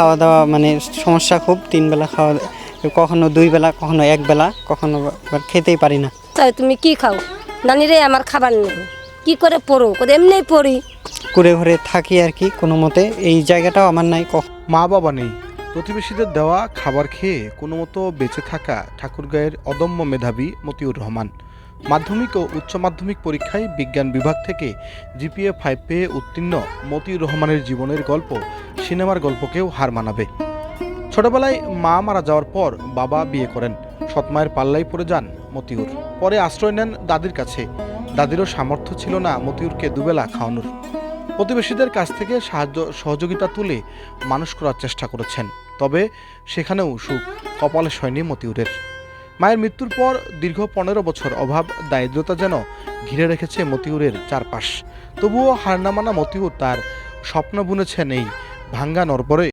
খাওয়া দাওয়া মানে সমস্যা খুব তিন বেলা খাওয়া কখনো দুই বেলা কখনো এক বেলা কখনো খেতেই পারি না। তাই তুমি কি খাও? নানিরে আমার খাবার নেই। কি করে পড়ো এমনি পড়ি। কুড়ে ঘরে থাকি আর কি কোনো মতে। এই জায়গাটাও আমার নাই কখ- মা বাবা নেই। প্রতিবেশীদের দেওয়া খাবার খেয়ে কোনো মতো বেঁচে থাকা ঠাকুরগাঁয়ের অদম্য মেধাবী মতিউর রহমান। মাধ্যমিক ও উচ্চ মাধ্যমিক পরীক্ষায় বিজ্ঞান বিভাগ থেকে জিপিএ ফাইভ পেয়ে উত্তীর্ণ মতিউর রহমানের জীবনের গল্প সিনেমার গল্পকেও হার মানাবে। ছোটবেলায় মা মারা যাওয়ার পর বাবা বিয়ে করেন। সৎমায়ের পাল্লাই পড়ে যান মতিউর। পরে আশ্রয় নেন দাদির কাছে। দাদিরও সামর্থ্য ছিল না মতিউরকে দুবেলা খাওয়ানোর। প্রতিবেশীদের কাছ থেকে সাহায্য, সহযোগিতা তুলে মানুষ করার চেষ্টা করেছেন। তবে সেখানেও সুখ, কপালে সয়নি মতিউরের। মায়ের মৃত্যুর পর দীর্ঘ পনেরো বছর অভাব, দারিদ্রতা যেন ঘিরে রেখেছে মতিউরের চারপাশ। তবুও হার না মানা মতিউর তার স্বপ্ন বুনেছেন এই ভাঙ্গা নরবরে।